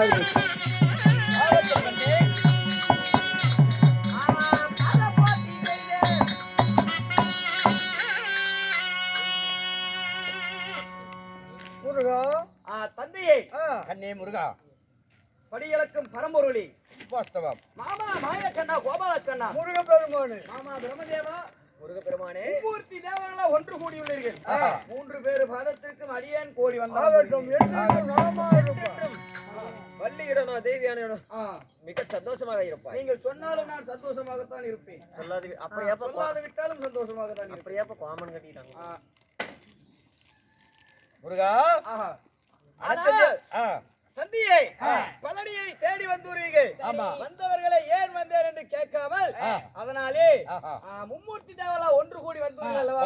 ஆகுது தந்தையே. கண்ணே முருகா. படியளக்கும் பரம்பொருளி. வாஸ்தவம் மாமா மாயக்கண்ணா கோபாலக்கண்ணா. முருக பெருமானு மாமா பிரம்மதேவா? முருகப்பெருமானே. மூர்த்தி தேவர்களா ஒன்று கூடியுள்ளீர்கள். ஆஹா. மூன்று பேரு பாதத்திற்கும் அடியேன் கோடி இருப்பான் வள்ளியுடனோ தேவியானோ மிக சந்தோஷமாக இருப்பாய். நீங்கள் சொன்னாலும் நான் சந்தோஷமாகத்தான் இருப்பேன். சொல்லாது சொல்லாது விட்டாலும் சந்தோஷமாகத்தான் இருப்பேன். அப்படியாப்ப காமன் கட்டிட்டாங்க முருகா. ஆஹா. ஆ. பழனியை தேடி வந்துள்ளீர்கள். வந்தவர்களை ஏன் வந்தேன் என்று கேட்காமல். அதனாலே மும்மூர்த்தி தேவலா ஒன்று கூடி வந்துள்ளீர்கள் அல்லவா?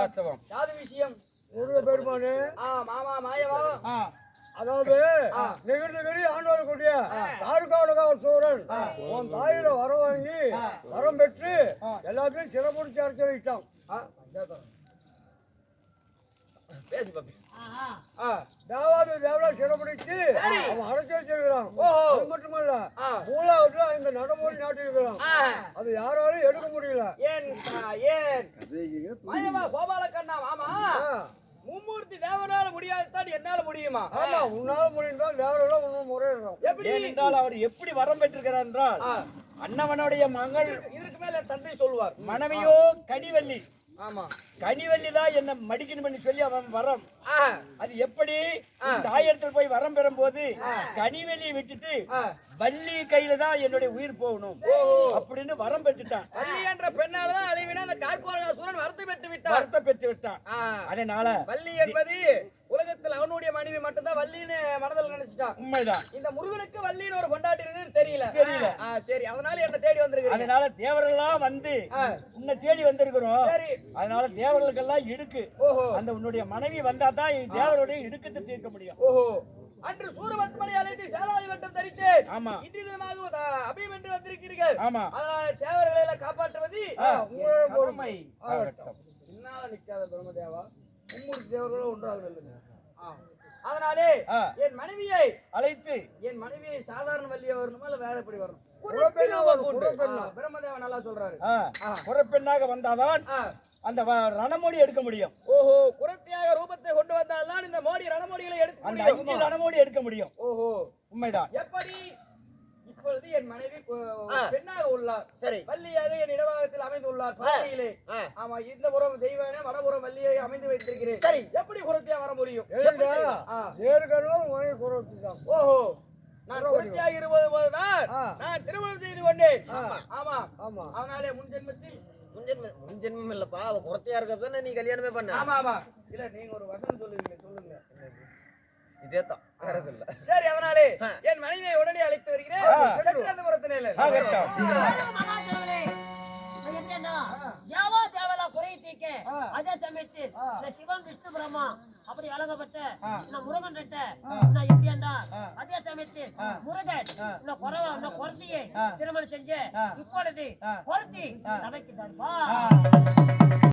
யாது விஷயம்? முருக பெருமானு மாமா மாயவா? அதாவது ஆ. நெகிழ்ந்துகிரி ஆண்டவர் கூடிய தாருக்காடுகா சூழல் உன் தாயில வர வாங்கி வரம் பெற்று எல்லாத்தையும் சிறப்புடிச்சு அரைச்சு வைட்டான் பேசு பாப்பி. ஆ, தேவாதி தேவரா சிறப்புடிச்சு சரி. அவன் அரைச்சு வச்சிருக்கிறான் ஓஹோ. அது மட்டுமல்ல ஆ. மூலாவதுல இந்த நடைமுறை நாட்டிருக்கிறான் ஆ. அது யாராலும் எடுக்க முடியல. ஏன் ஏன்? மாயவா கோபாலக்கண்ணா மாமா. மும்மூர்த்தி தேவனால முடியாதுதான் என்னால முடியுமா? ஆமா உன்னால முடிந்தால் தேவரெல்லாம் ஒன்றும் முறையிடுறோம். எப்படி? ஏனென்றால் அவர் எப்படி வரம் பெற்றிருக்கிறார் என்றால் அண்ணவனுடைய மகள் இதற்கு மேல தந்தை சொல்லுவார். மனைவியோ கனிவள்ளி. ஆமா. கனிவள்ளி தான் என்ன மடிக்கணும் பண்ணி சொல்லி அவன் வரம். அது எப்படி? தாயத்தில் போய் வரம் பெறும் போது கனிவெளியை விட்டுட்டு. வள்ளி கையில தான் என்னுடைய உயிர் போகணும். அப்படின்னு வரம் பெற்றுட்டான். வள்ளி என்ற பெண்ணாலதான் அழிவினா அந்த கார்கோரகாசுரன் வருத்தம் பெற்று விட்டார் வருத்த பெற்று விட்டான். அதனால வள்ளி என்பது உலகத்தில் அவனுடைய மனைவி மட்டும்தான் வள்ளின்னு மனதில் நினைச்சிட்டான் உண்மைதான். இந்த முருகனுக்கு வள்ளின்னு ஒரு கொண்டாட்டி இருக்குன்னு தெரியல. தெரியல. சரி. அதனால என்ன தேடி வந்திருக்கிறீங்க. அதனால தேவரெல்லாம் வந்து உன்னை தேடி வந்திருக்கிறோம். சரி. அதனால தேவர்களுக்கெல்லாம் இடுக்கு. ஓஹோ. அந்த உன்னுடைய மனைவி வந்தா தான் தேவருடைய இடுக்கத்தை தீர்க்க முடியும். ஓஹோ. அன்று சூரபத்மனை அழைத்து சேனாதி வட்டம் தரித்தேன். ஆமா. இன்று தினமாக அபியம் என்று வந்திருக்கிறீர்கள். ஆமா. எல்லாம் காப்பாற்றுவது ஆ. உங்களுடைய பொறுமை நிக்காத பிரம்மதேவா? மும்மூர்த்தி தேவர்களும் ஒன்றாக. அதனாலே. என் மனைவியை அழைத்து என் மனைவியை சாதாரண வள்ளியா வரணுமா இல்ல வேற எப்படி வரணும்? குறப்பெண்ணா வரும், ஆ, குறப்பெண்ணா. பிரம்மதேவா நல்லா சொல்றாரு. புறப்பெண்ணாக வந்தாதான். அந்த ரணமோடி எடுக்க முடியும். ஓஹோ குரத்தியாக ரூபத்தை கொண்டு வந்தால்தான் இந்த மோடி ரணமோடிகளை எடுக்க அந்த அஞ்சு ரணமோடி எடுக்க முடியும். ஓஹோ. உண்மைதான். எப்படி? இப்பொழுது என் மனைவி. பெண்ணாக உள்ளார். சரி. வள்ளியாக என் இடபாகத்தில் அமைந்துள்ளார் பாதையிலே ஆ. ஆமா இந்த புறம் தெய்வான வடபுறம் வள்ளியை அமைந்து வைத்திருக்கிறேன். சரி. எப்படி குரத்தியா வர முடியும்? ஓஹோ. நான் குரத்தியாக. நான் திருமணம் செய்து கொண்டேன். ஆமா. ஆமா. ஆமா. அதனாலே முன் ஜென்மத்தில் முன்ஜென்ம முன்ஜென்மம் இல்லப்பா. அவ குறத்தையா இருக்கப்ப நீ கல்யாணமே பண்ண? ஆமா ஆமா. இல்ல நீங்க ஒரு வசனம் சொல்லுவீங்க சொல்லுங்க. இதே தான் வேற எதுவும் இல்ல. சரி அதனாலே. என் மனைவியை உடனே அழைத்து வருகிறேன். என்னன்னா, தேவா தேவலா குறையை தீர்க்க, அதே சமயத்தில் இந்த சிவன் விஷ்ணு பிரம்மா அப்படி வழங்கப்பட்ட இந்த முருகன் கிட்ட என்றால், அதே சமயத்தில் முருகன் இந்த குறவ இந்த குறத்தியை திருமணம் செஞ்சு இப்பொழுது குறத்தி சபைக்கு தருவா